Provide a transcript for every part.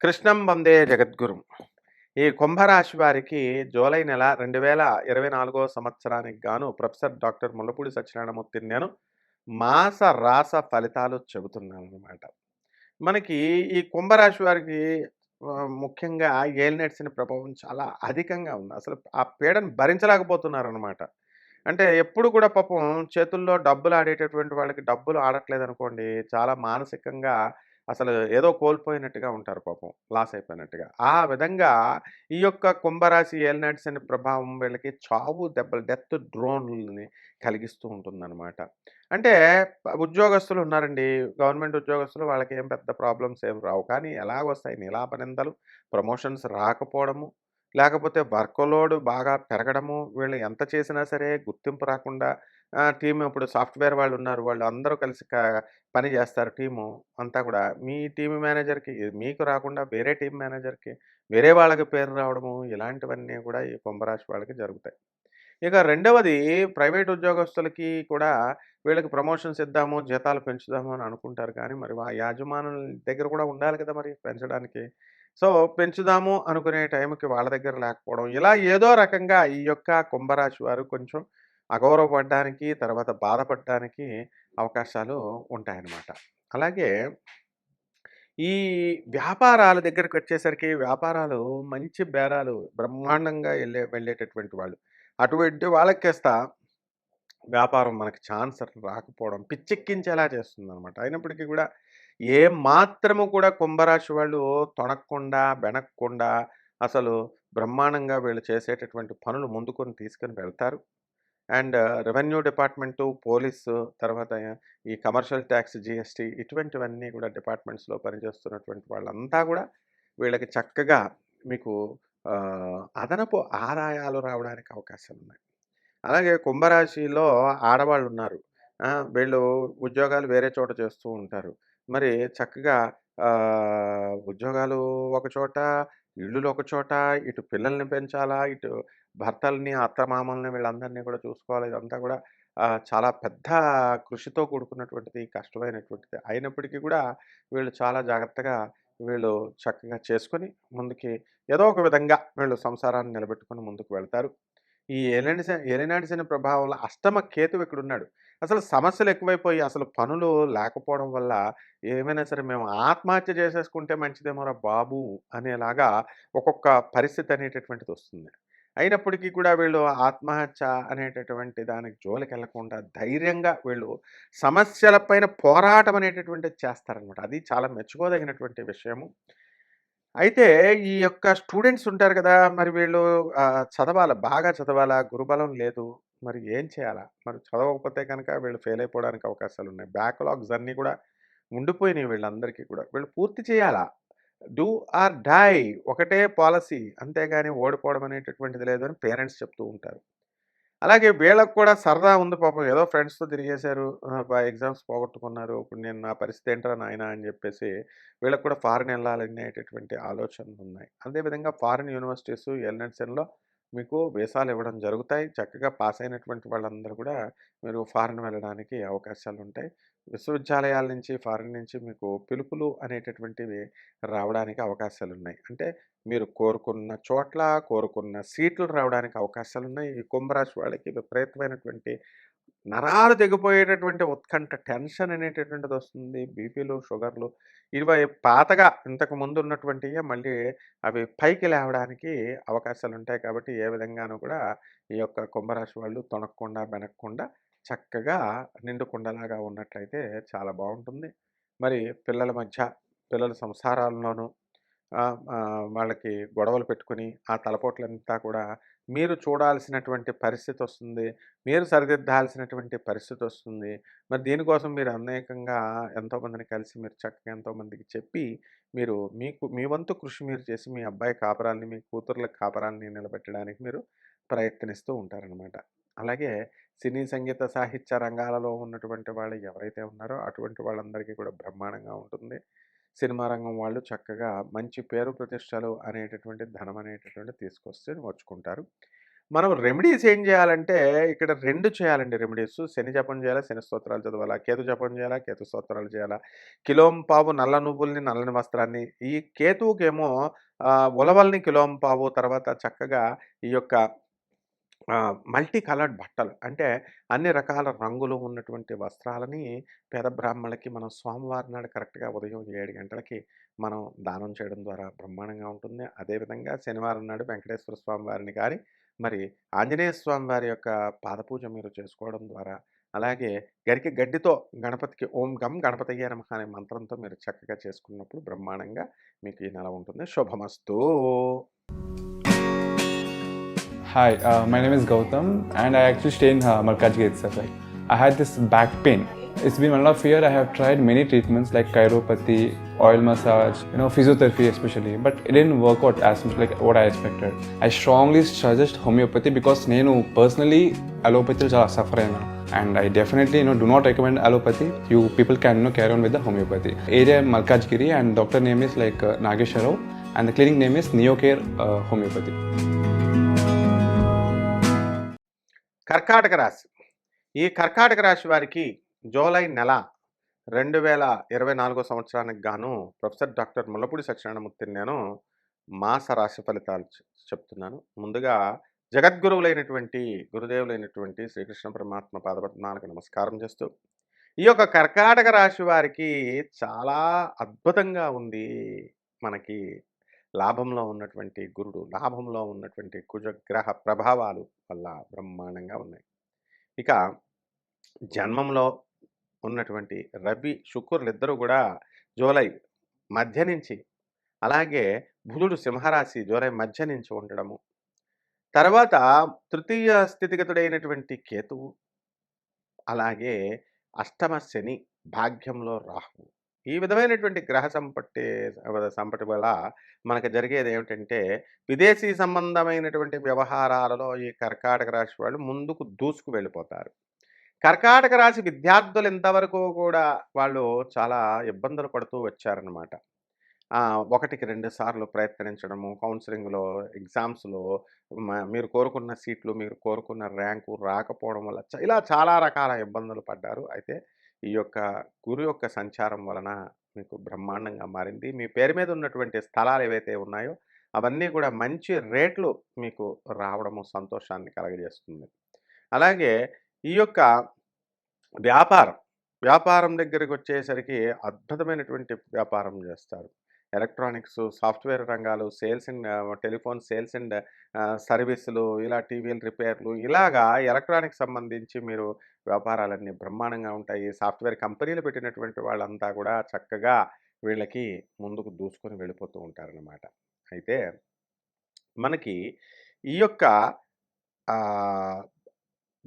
కృష్ణం వందే జగద్గురు. ఈ కుంభరాశి వారికి జూలై నెల రెండు వేల ఇరవై నాలుగో సంవత్సరానికి గాను ప్రొఫెసర్ డాక్టర్ ముల్లపూడి సత్యనారాయణమూర్తి నేను మాస రాస ఫలితాలు చెబుతున్నాను అనమాట మనకి ఈ కుంభరాశి వారికి ముఖ్యంగా ముఖ్యంగా నడిచిన ప్రభావం చాలా అధికంగా ఉంది. అసలు ఆ పీడను భరించలేకపోతున్నారు అనమాట అంటే ఎప్పుడు కూడా పాపం చేతుల్లో డబ్బులు ఆడేటటువంటి వాళ్ళకి డబ్బులు ఆడట్లేదు అనుకోండి చాలా మానసికంగా అసలు ఏదో కోల్పోయినట్టుగా ఉంటారు పాపం లాస్ అయిపోయినట్టుగా. ఆ విధంగా ఈ యొక్క కుంభరాశి ఏలినాడ్స్ అనే ప్రభావం వీళ్ళకి చావు దెబ్బలు డెత్ డ్రోన్లని కలిగిస్తూ ఉంటుందన్నమాట. అంటే ఉద్యోగస్తులు ఉన్నారండి. గవర్నమెంట్ ఉద్యోగస్తులు వాళ్ళకి ఏం పెద్ద ప్రాబ్లమ్స్ ఏం రావు. కానీ ఎలాగొస్తాయి? నిలాపనిందలు ప్రమోషన్స్ రాకపోవడము లేకపోతే వర్క్ లోడ్ బాగా పెరగడము వీళ్ళు ఎంత చేసినా సరే గుర్తింపు రాకుండా టీం ఇప్పుడు సాఫ్ట్వేర్ వాళ్ళు ఉన్నారు వాళ్ళు అందరూ కలిసి పని చేస్తారు టీము అంతా కూడా. మీ టీం మేనేజర్కి మీకు రాకుండా వేరే టీం మేనేజర్కి వేరే వాళ్ళకి పేరు రావడము ఇలాంటివన్నీ కూడా ఈ కుంభరాశి వాళ్ళకి జరుగుతాయి. ఇక రెండవది ప్రైవేట్ ఉద్యోగస్తులకి కూడా వీళ్ళకి ప్రమోషన్స్ ఇద్దాము జీతాలు పెంచుదాము అని అనుకుంటారు కానీ మరి ఆ యాజమానుల దగ్గర కూడా ఉండాలి కదా మరి పెంచడానికి. సో పెంచుదాము అనుకునే టైంకి వాళ్ళ దగ్గర లేకపోవడం. ఇలా ఏదో రకంగా ఈ యొక్క కుంభరాశి వారు కొంచెం అగౌరవపడడానికి తర్వాత బాధపడడానికి అవకాశాలు ఉంటాయన్నమాట. అలాగే ఈ వ్యాపారాల దగ్గరకు వచ్చేసరికి వ్యాపారాలు మంచి బేరాలు బ్రహ్మాండంగా వెళ్ళే వెళ్ళేటటువంటి వాళ్ళు. అటువంటి వాళ్ళకేస్తా వ్యాపారం మనకి ఛాన్స్ రాకపోవడం పిచ్చెక్కించేలా చేస్తుంది అనమాట అయినప్పటికీ కూడా ఏ మాత్రము కూడా కుంభరాశి వాళ్ళు తొనక్కుండా వెనక్కుండా అసలు బ్రహ్మాండంగా వీళ్ళు చేసేటటువంటి పనులు ముందుకొని తీసుకొని వెళ్తారు. అండ్ రెవెన్యూ డిపార్ట్మెంటు పోలీసు తర్వాత ఈ కమర్షియల్ ట్యాక్స్ జిఎస్టీ ఇటువంటివన్నీ కూడా డిపార్ట్మెంట్స్లో పనిచేస్తున్నటువంటి వాళ్ళంతా కూడా వీళ్ళకి చక్కగా మీకు అదనపు ఆదాయాలు రావడానికి అవకాశాలు ఉన్నాయి. అలాగే కుంభరాశిలో ఆడవాళ్ళు ఉన్నారు. వీళ్ళు ఉద్యోగాలు వేరే చోట చేస్తూ ఉంటారు. మరి చక్కగా ఉద్యోగాలు ఒక చోట ఇల్లులు ఒక చోట ఇటు పిల్లల్ని పెంచాలా ఇటు భర్తల్ని అత్తమామల్ని వీళ్ళందరినీ కూడా చూసుకోవాలి. ఇదంతా కూడా చాలా పెద్ద కృషితో కూడుకున్నటువంటిది కష్టమైనటువంటిది అయినప్పటికీ కూడా వీళ్ళు చాలా జాగ్రత్తగా వీళ్ళు చక్కగా చేసుకొని ముందుకి ఏదో ఒక విధంగా వీళ్ళు సంసారాన్ని నిలబెట్టుకొని ముందుకు వెళ్తారు. ఈ ఎలినడిస ఎలినాడిసిన ప్రభావంలో అష్టమ కేతువు ఇక్కడ ఉన్నాడు అసలు సమస్యలు ఎక్కువైపోయి అసలు పనులు లేకపోవడం వల్ల ఏమైనా సరే మేము ఆత్మహత్య చేసేసుకుంటే మంచిదేమోరా బాబు అనేలాగా ఒక్కొక్క పరిస్థితి అనేటటువంటిది వస్తుంది. అయినప్పటికీ కూడా వీళ్ళు ఆత్మహత్య అనేటటువంటి దానికి జోలికి వెళ్ళకుండా ధైర్యంగా వీళ్ళు సమస్యలపైన పోరాటం అనేటటువంటిది చేస్తారనమాట అది చాలా మెచ్చుకోదగినటువంటి విషయము. అయితే ఈ యొక్క స్టూడెంట్స్ ఉంటారు కదా! మరి వీళ్ళు ఆ, చదవాలా? బాగా చదవాలా? గురుబలం లేదు. మరి ఏం చేయాలా? మరి చదవకపోతే కనుక వీళ్ళు ఫెయిల్ అయిపోవడానికి అవకాశాలు ఉన్నాయి. బ్యాక్లాగ్స్ అన్నీ కూడా ఉండిపోయినాయి వీళ్ళందరికీ కూడా. వీళ్ళు పూర్తి చేయాలా? డూ ఆర్ డై ఒకటే పాలసీ. అంతేగాని ఓడిపోవడం అనేటటువంటిది లేదు అని పేరెంట్స్ చెప్తూ ఉంటారు. అలాగే వీళ్ళకు కూడా సరదా ఉంది పాపం. ఏదో ఫ్రెండ్స్తో తిరిగేశారు. ఎగ్జామ్స్ పోగొట్టుకున్నారు. ఇప్పుడు నేను నా పరిస్థితి ఏంట్రా నాయన అని చెప్పేసి వీళ్ళకు కూడా ఫారిన్ వెళ్ళాలనేటటువంటి ఆలోచనలు ఉన్నాయి. అదేవిధంగా ఫారిన్ యూనివర్సిటీస్ ఎల్నెట్సన్లో మీకు వీసాలు ఇవ్వడం జరుగుతాయి. చక్కగా పాస్ అయినటువంటి వాళ్ళందరూ కూడా మీరు ఫారిన్ వెళ్ళడానికి అవకాశాలు ఉంటాయి విశ్వవిద్యాలయాల నుంచి ఫారిన్ నుంచి మీకు పిలుపులు అనేటటువంటివి రావడానికి అవకాశాలు ఉన్నాయి అంటే మీరు కోరుకున్న చోట్ల కోరుకున్న సీట్లు రావడానికి అవకాశాలు ఉన్నాయి ఈ కుంభరాశి వాళ్ళకి విపరీతమైనటువంటి నరాలు తెగిపోయేటటువంటి ఉత్కంఠ టెన్షన్ అనేటటువంటిది వస్తుంది. బీపీలు షుగర్లు ఇవి పాతగా ఇంతకు ముందు ఉన్నటువంటివి మళ్ళీ అవి పైకి లేవడానికి అవకాశాలు ఉంటాయి కాబట్టి ఏ విధంగానూ కూడా ఈ యొక్క కుంభరాశి వాళ్ళు తొనక్కుండా వెనక్కుండా చక్కగా నిండుకుండలాగా ఉన్నట్లయితే చాలా బాగుంటుంది. మరి పిల్లల మధ్య పిల్లల సంసారాల్లోనూ వాళ్ళకి గొడవలు పెట్టుకుని ఆ తలపోట్లంతా కూడా మీరు చూడాల్సినటువంటి పరిస్థితి వస్తుంది. మీరు సరిదిద్దాల్సినటువంటి పరిస్థితి వస్తుంది. మరి దీనికోసం మీరు అనేకంగా ఎంతోమందిని కలిసి మీరు చక్కగా ఎంతోమందికి చెప్పి మీరు మీకు మీ వంతు కృషి మీరు చేసి మీ అబ్బాయి కాపరాల్ని మీ కూతుర్ల కాపరాల్ని నిలబెట్టడానికి మీరు ప్రయత్నిస్తూ ఉంటారనమాట అలాగే సినీ సంగీత సాహిత్య రంగాలలో ఉన్నటువంటి వాళ్ళు ఎవరైతే ఉన్నారో అటువంటి వాళ్ళందరికీ కూడా బ్రహ్మాండంగా ఉంటుంది. సినిమా రంగం వాళ్ళు చక్కగా మంచి పేరు ప్రతిష్టలు అనేటటువంటి ధనం అనేటటువంటి తీసుకొస్తే వచ్చుకుంటారు మనం రెమెడీస్ ఏం చేయాలంటే ఇక్కడ రెండు చేయాలండి రెమెడీస్. శని జపం చేయాలా శని స్తోత్రాలు చదవాలా కేతు జపం చేయాలా కేతు స్తోత్రాలు చేయాలా. కిలోంపావు నల్ల నువ్వుల్ని నల్లని వస్త్రాన్ని ఈ కేతువుకేమో ఉలవల్ని కిలోంపావు తర్వాత చక్కగా ఈ యొక్క మల్టీ కలర్డ్ బట్టలు. అంటే అన్ని రకాల రంగులు ఉన్నటువంటి వస్త్రాలని పేద బ్రాహ్మణులకి మనం సోమవారం నాడు కరెక్ట్గా ఉదయం ఏడు గంటలకి మనం దానం చేయడం ద్వారా బ్రహ్మాండంగా ఉంటుంది. అదేవిధంగా శనివారం నాడు వెంకటేశ్వర స్వామి వారిని కానీ మరి ఆంజనేయ స్వామి వారి యొక్క పాదపూజ మీరు చేసుకోవడం ద్వారా అలాగే గరికి గడ్డితో గణపతికి ఓం గం గణపతయ్య నమః అనే మంత్రంతో మీరు చక్కగా చేసుకున్నప్పుడు బ్రహ్మాండంగా మీకు ఈ నెల ఉంటుంది. శుభమస్తూ. Hi, uh, my name is Gautam, and I actually stay in uh, Malkajgiri itself. Like, I had this back pain. It's been one and a half year. I have tried many treatments like chiropathy, oil massage, you know, physiotherapy especially, but it didn't work out as much like what I expected. I strongly suggest homeopathy because నేను personally allopathy చాలా suffer అయినా and I definitely you know do not recommend allopathy. You people can you know carry on with the homeopathy. Area Malkajgiri and doctor name is like uh, Nagesha Rao and the clinic name is Neocare uh, Homeopathy. కర్కాటక రాశి. ఈ కర్కాటక రాశి వారికి July నెల రెండు వేల ఇరవై నాలుగో సంవత్సరానికి గాను ప్రొఫెసర్ డాక్టర్ ముల్లపూడి సత్యనారాయణమూర్తిని నేను మాస రాశి ఫలితాలు చెప్తున్నాను. ముందుగా జగద్గురువులైనటువంటి గురుదేవులైనటువంటి శ్రీకృష్ణ పరమాత్మ పాదపద్మాలకు నమస్కారం చేస్తూ ఈ యొక్క కర్కాటక రాశి వారికి చాలా అద్భుతంగా ఉంది మనకి లాభంలో ఉన్నటువంటి గురుడు లాభంలో ఉన్నటువంటి కుజగ్రహ ప్రభావాలు వల్ల బ్రహ్మాండంగా ఉన్నాయి. ఇక జన్మంలో ఉన్నటువంటి రవి శుక్రులు ఇద్దరు కూడా జూలై మధ్య నుంచి అలాగే బుధుడు సింహరాశి జూలై మధ్య నుంచి ఉండడము. తర్వాత తృతీయ స్థితిగతుడైనటువంటి కేతువు అలాగే అష్టమ శని భాగ్యంలో రాహువు. ఈ విధమైనటువంటి గ్రహ సంపట్టి సంపటి వల్ల మనకు జరిగేది ఏమిటంటే విదేశీ సంబంధమైనటువంటి వ్యవహారాలలో ఈ కర్కాటక రాశి వాళ్ళు ముందుకు దూసుకు వెళ్ళిపోతారు. కర్కాటక రాశి విద్యార్థులు ఇంతవరకు కూడా వాళ్ళు చాలా ఇబ్బందులు పడుతూ వచ్చారనమాట ఒకటికి రెండు సార్లు ప్రయత్నించడము కౌన్సిలింగ్లో ఎగ్జామ్స్లో మీరు కోరుకున్న సీట్లు మీరు కోరుకున్న ర్యాంకు రాకపోవడం వల్ల చ- ఇలా చాలా రకాల ఇబ్బందులు పడ్డారు. అయితే ఈ యొక్క గురు యొక్క సంచారం వలన మీకు బ్రహ్మాండంగా మారింది. మీ పేరు మీద ఉన్నటువంటి స్థలాలు ఏవైతే ఉన్నాయో అవన్నీ కూడా మంచి రేట్లు మీకు రావడము సంతోషాన్ని కలగజేస్తుంది. అలాగే ఈ యొక్క వ్యాపారం వ్యాపారం దగ్గరికి వచ్చేసరికి అద్భుతమైనటువంటి వ్యాపారం చేస్తారు. ఎలక్ట్రానిక్స్ సాఫ్ట్వేర్ రంగాలు sales and telephone sales and సర్వీసులు ఇలా టీవీలు రిపేర్లు ఇలాగా ఎలక్ట్రానిక్స్ సంబంధించి మీరు వ్యాపారాలన్నీ బ్రహ్మాండంగా ఉంటాయి. సాఫ్ట్వేర్ కంపెనీలు పెట్టినటువంటి వాళ్ళంతా కూడా చక్కగా వీళ్ళకి ముందుకు దూసుకొని వెళ్ళిపోతూ ఉంటారనమాట అయితే మనకి ఈ యొక్క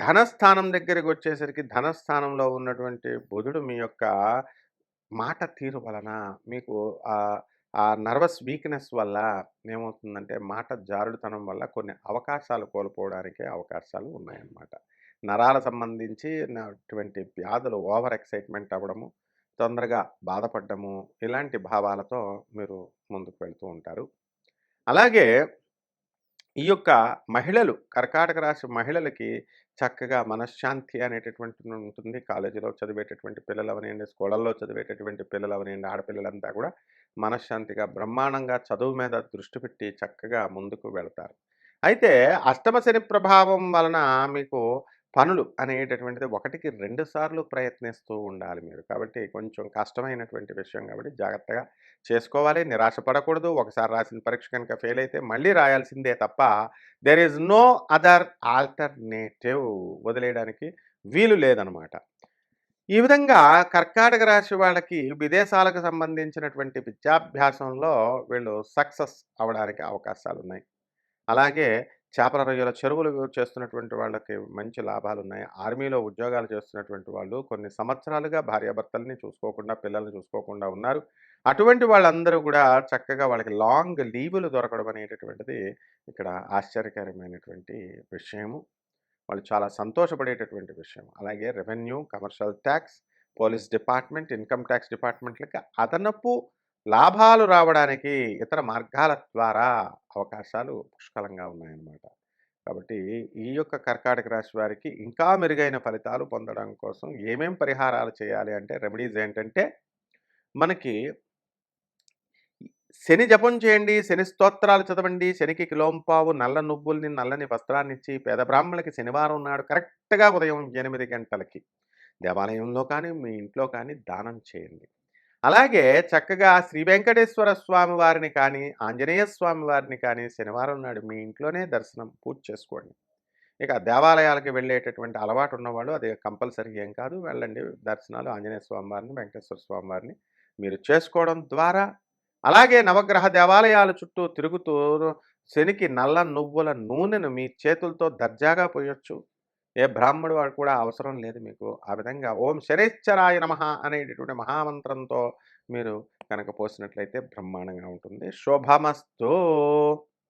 ధనస్థానం దగ్గరికి వచ్చేసరికి ధనస్థానంలో ఉన్నటువంటి బుధుడు మీ యొక్క మాట తీరు వలన మీకు ఆ ఆ నర్వస్ వీక్నెస్ వల్ల ఏమవుతుందంటే మాట జారుడుతనం వల్ల కొన్ని అవకాశాలు కోల్పోవడానికి అవకాశాలు ఉన్నాయన్నమాట. నరాల సంబంధించి అటువంటి వ్యాధులు ఓవర్ ఎక్సైట్మెంట్ అవ్వడము తొందరగా బాధపడ్డము ఇలాంటి భావాలతో మీరు ముందుకు వెళ్తూ ఉంటారు. అలాగే ఈ యొక్క మహిళలు కర్కాటక రాశి మహిళలకి చక్కగా మనశ్శాంతి అనేటటువంటి ఉంటుంది. కాలేజీలో చదివేటటువంటి పిల్లలు అవనివ్వండి స్కూళ్ళల్లో చదివేటటువంటి పిల్లలు అవనివ్వండి ఆడపిల్లలంతా కూడా మనశ్శాంతిగా బ్రహ్మాండంగా చదువు మీద దృష్టి పెట్టి చక్కగా ముందుకు వెళతారు. అయితే అష్టమ శని ప్రభావం వలన మీకు పనులు అనేటటువంటిది ఒకటికి రెండు సార్లు ప్రయత్నిస్తూ ఉండాలి మీరు. కాబట్టి కొంచెం కష్టమైనటువంటి విషయం కాబట్టి జాగ్రత్తగా చేసుకోవాలి. నిరాశ పడకూడదు ఒకసారి రాసిన పరీక్ష కనుక ఫెయిల్ అయితే మళ్ళీ రాయాల్సిందే తప్ప there is no other alternative వదిలేయడానికి వీలు లేదనమాట. ఈ విధంగా కర్కాటక రాశి వాళ్ళకి విదేశాలకు సంబంధించినటువంటి విద్యాభ్యాసంలో వీళ్ళు సక్సెస్ అవడానికి అవకాశాలు ఉన్నాయి అలాగే చేపల రొయ్యల చెరువులు చేస్తున్నటువంటి వాళ్ళకి మంచి లాభాలు ఉన్నాయి ఆర్మీలో ఉద్యోగాలు చేస్తున్నటువంటి వాళ్ళు కొన్ని సంవత్సరాలుగా భార్యాభర్తల్ని చూసుకోకుండా పిల్లల్ని చూసుకోకుండా ఉన్నారు. అటువంటి వాళ్ళందరూ కూడా చక్కగా వాళ్ళకి లాంగ్ లీవులు దొరకడం అనేటటువంటిది ఇక్కడ ఆశ్చర్యకరమైనటువంటి విషయము. వాళ్ళు చాలా సంతోషపడేటటువంటి విషయం. అలాగే revenue commercial tax police department income tax డిపార్ట్మెంట్లకి అదనపు లాభాలు రావడానికి ఇతర మార్గాల ద్వారా అవకాశాలు పుష్కలంగా ఉన్నాయన్నమాట. కాబట్టి ఈ యొక్క కర్కాటక రాశి వారికి ఇంకా మెరుగైన ఫలితాలు పొందడం కోసం ఏమేం పరిహారాలు చేయాలి అంటే రెమెడీస్ ఏంటంటే మనకి శని జపం చేయండి శని స్తోత్రాలు చదవండి శనికి కిలోంపావు నల్ల నువ్వుల్ని నల్లని వస్త్రాన్ని ఇచ్చి పేద బ్రాహ్మణులకి శనివారం నాడు కరెక్ట్గా ఉదయం ఎనిమిది గంటలకి దేవాలయంలో కానీ మీ ఇంట్లో కానీ దానం చేయండి. అలాగే చక్కగా శ్రీ వెంకటేశ్వర స్వామి వారిని కానీ ఆంజనేయ స్వామి వారిని కానీ శనివారం నాడు మీ ఇంట్లోనే దర్శనం పూజ చేసుకోండి. ఇక దేవాలయాలకు వెళ్ళేటటువంటి అలవాటు ఉన్నవాళ్ళు అది కంపల్సరీ ఏం కాదు. వెళ్ళండి. దర్శనాలు ఆంజనేయ స్వామి వారిని వెంకటేశ్వర స్వామి వారిని మీరు చేసుకోవడం ద్వారా. అలాగే నవగ్రహ దేవాలయాల చుట్టూ తిరుగుతూ శనికి నల్ల నువ్వుల నూనెను మీ చేతులతో దర్జాగా పోయొచ్చు. ఏ బ్రాహ్మడు వాడు కూడా అవసరం లేదు మీకు. ఆ విధంగా ఓం శనేశ్వరాయ నమ అనేటటువంటి మహామంత్రంతో మీరు కనుక పోసినట్లయితే బ్రహ్మాండంగా ఉంటుంది. శోభమస్తు.